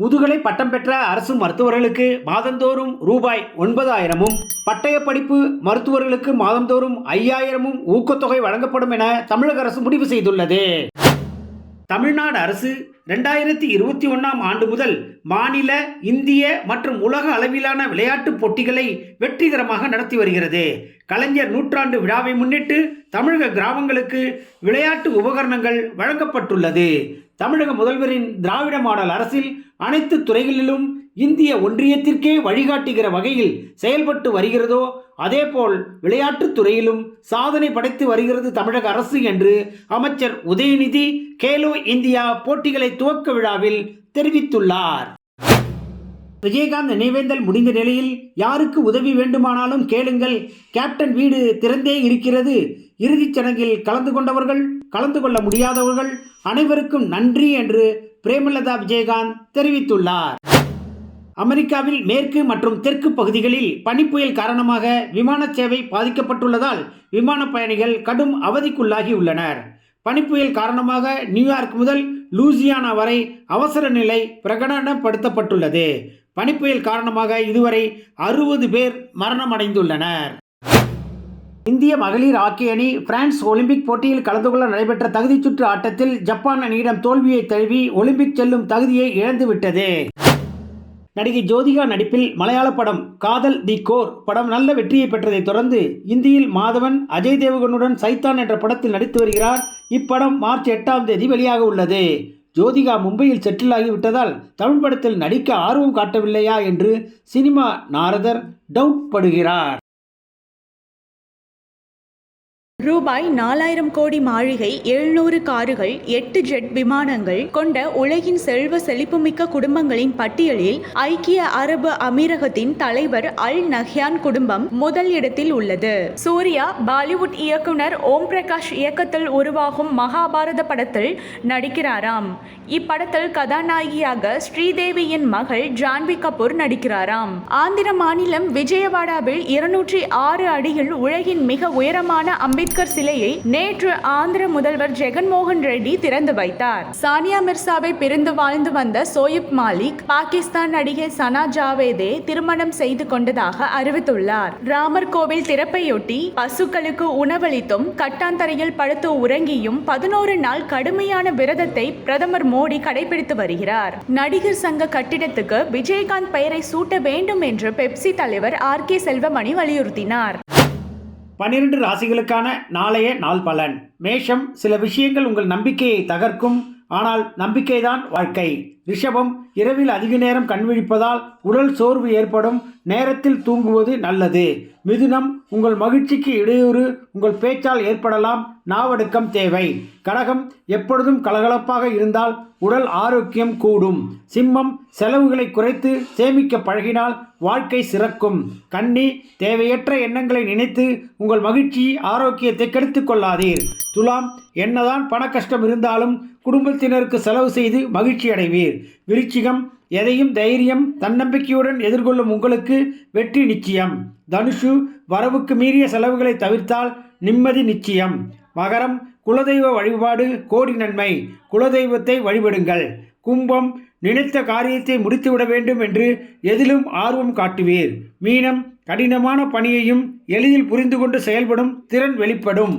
முதுகலை பட்டம் பெற்ற அரசு மருத்துவர்களுக்கு மாதந்தோறும் ரூபாய் ஒன்பதாயிரமும் பட்டய படிப்பு மருத்துவர்களுக்கு மாதந்தோறும் ஐயாயிரமும் ஊக்கத்தொகை வழங்கப்படும் என தமிழக அரசு முடிவு செய்துள்ளது. தமிழ்நாடு அரசு ரெண்டாயிரத்தி இருபத்தி ஒன்றாம் ஆண்டு முதல் மாநில இந்திய மற்றும் உலக அளவிலான விளையாட்டுப் போட்டிகளை வெற்றிகரமாக நடத்தி வருகிறது. கலைஞர் நூற்றாண்டு விழாவை முன்னிட்டு தமிழக கிராமங்களுக்கு விளையாட்டு உபகரணங்கள் வழங்கப்பட்டுள்ளது. தமிழக முதல்வரின் திராவிட மாடல் அரசில் அனைத்து துறைகளிலும் இந்திய ஒன்றியத்திற்கே வழிகாட்டுகிற வகையில் செயல்பட்டு வருகிறதோ அதேபோல் விளையாட்டுத்துறையிலும் சாதனை படைத்து வருகிறது தமிழக அரசு என்று அமைச்சர் உதயநிதி கேலோ இந்தியா போட்டிகளை துவக்க விழாவில் தெரிவித்துள்ளார். விஜயகாந்த் நினைவேந்தல் முடிந்த நிலையில் யாருக்கு உதவி வேண்டுமானாலும் கேளுங்கள். கேப்டன் வீடு திறந்தே இருக்கிறது. இறுதிச் சடங்கில் கலந்து கொண்டவர்கள் கலந்து கொள்ள முடியாதவர்கள் அனைவருக்கும் நன்றி என்று பிரேமலதா விஜயகாந்த் தெரிவித்துள்ளார். அமெரிக்காவில் மேற்கு மற்றும் தெற்கு பகுதிகளில் பனிப்புயல் காரணமாக விமான சேவை பாதிக்கப்பட்டுள்ளதால் விமான பயணிகள் கடும் அவதிக்குள்ளாகி உள்ளனர் பனிப்புயல் காரணமாக நியூயார்க் முதல் லூசியானா வரை அவசர நிலை பிரகடனப்படுத்தப்பட்டுள்ளது. பனிப்புயல் காரணமாக இதுவரை அறுபது பேர் மரணமடைந்துள்ளனர். இந்திய மகளிர் ஹாக்கி அணி பிரான்ஸ் ஒலிம்பிக் போட்டியில் கலந்து கொள்ள நடைபெற்ற தகுதிச் சுற்று ஆட்டத்தில் ஜப்பான் அணியிடம் தோல்வியை தழுவி ஒலிம்பிக் செல்லும் தகுதியை இழந்துவிட்டது. நடிகை ஜோதிகா நடிப்பில் மலையாள படம் காதல் தி கோர் படம் நல்ல வெற்றியை பெற்றதைத் தொடர்ந்து இந்தியில் மாதவன் அஜய் தேவகனுடன் சைத்தான் என்ற படத்தில் நடித்து வருகிறார். இப்படம் மார்ச் எட்டாம் தேதி வெளியாக உள்ளது. ஜோதிகா மும்பையில் செட்டில் ஆகிவிட்டதால் தமிழ் படத்தில் நடிக்க ஆர்வம் காட்டவில்லையா என்று சினிமா நாரதர் டவுட் படுகிறார். ரூபாய் நாலாயிரம் கோடி மாளிகை எழுநூறு கார்கள் எட்டு ஜெட் விமானங்கள் கொண்ட உலகின் செல்வ செழிப்புமிக்க குடும்பங்களின் பட்டியலில் ஐக்கிய அரபு அமீரகத்தின் தலைவர் அல் நஹ்யான் குடும்பம் முதல் இடத்தில் உள்ளது. சூர்யா பாலிவுட் இயக்குனர் ஓம் பிரகாஷ் இயக்கத்தில் உருவாகும் மகாபாரத படத்தில் நடிக்கிறாராம். இப்படத்தில் கதாநாயகியாக ஸ்ரீதேவியின் மகள் ஜான்வி கபூர் நடிக்கிறாராம். ஆந்திர மாநிலம் விஜயவாடாவில் இருநூற்றி ஆறு அடியில் உலகின் மிக உயரமான அம்பேத்கர் சிலையை நேற்று ஆந்திர முதல்வர் ஜெகன்மோகன் ரெட்டி திறந்து வைத்தார். சானியா மிர்சாவை பிரிந்து வாழ்ந்து வந்த சோயிப் மாலிக் பாகிஸ்தான் நடிகை சனா ஜாவேதே திருமணம் செய்து கொண்டதாக அறிவித்துள்ளார். ராமர் கோவில் திறப்பையொட்டி பசுக்களுக்கு உணவளித்தும் கட்டாந்தரையில் படுத்து உறங்கியும் பதினோரு நாள் கடுமையான விரதத்தை பிரதமர் மோடி கடைபிடித்து வருகிறார். நடிகர் சங்க கட்டிடத்துக்கு விஜயகாந்த் பெயரை சூட்ட வேண்டும் என்று பெப்சி தலைவர் ஆர் கே செல்வமணி வலியுறுத்தினார். பன்னிரண்டு ராசிகளுக்கான நாளைய நாள் பலன். மேஷம் சில விஷயங்கள் உங்கள் நம்பிக்கையை தகர்க்கும். ஆனால் நம்பிக்கைதான் வாழ்க்கை. ரிஷபம் இரவில் அதிக நேரம் கண்விழிப்பதால் உடல் சோர்வு ஏற்படும். நேரத்தில் தூங்குவது நல்லது. மிதுனம் உங்கள் மகிழ்ச்சிக்கு இடையூறு உங்கள் பேச்சால் ஏற்படலாம். நாவடுக்கம் தேவை. கடகம் எப்பொழுதும் கலகலப்பாக இருந்தால் உடல் ஆரோக்கியம் கூடும். சிம்மம் செலவுகளை குறைத்து சேமிக்க பழகினால் வாழ்க்கை சிறக்கும். கன்னி தேவையற்ற எண்ணங்களை நினைத்து உங்கள் மகிழ்ச்சி ஆரோக்கியத்தை கெடுத்து கொள்ளாதீர். துலாம் என்னதான் பண கஷ்டம் இருந்தாலும் குடும்பத்தினருக்கு செலவு செய்து மகிழ்ச்சி அடைவீர் விருச்சிகம் எதையும் தைரியம் தன்னம்பிக்கையுடன் எதிர்கொள்ளும் உங்களுக்கு வெற்றி நிச்சயம். தனுஷு வரவுக்கு மீறிய செலவுகளை தவிர்த்தால் நிம்மதி நிச்சயம். மகரம் குலதெய்வ வழிபாடு கோடி நன்மை. குலதெய்வத்தை வழிபடுங்கள். கும்பம் நினைத்த காரியத்தை முடித்துவிட வேண்டும் என்று எதிலும் ஆர்வம் காட்டுவீர். மீனம் கடினமான பணியையும் எளிதில் புரிந்து கொண்டு செயல்படும் திறன் வெளிப்படும்.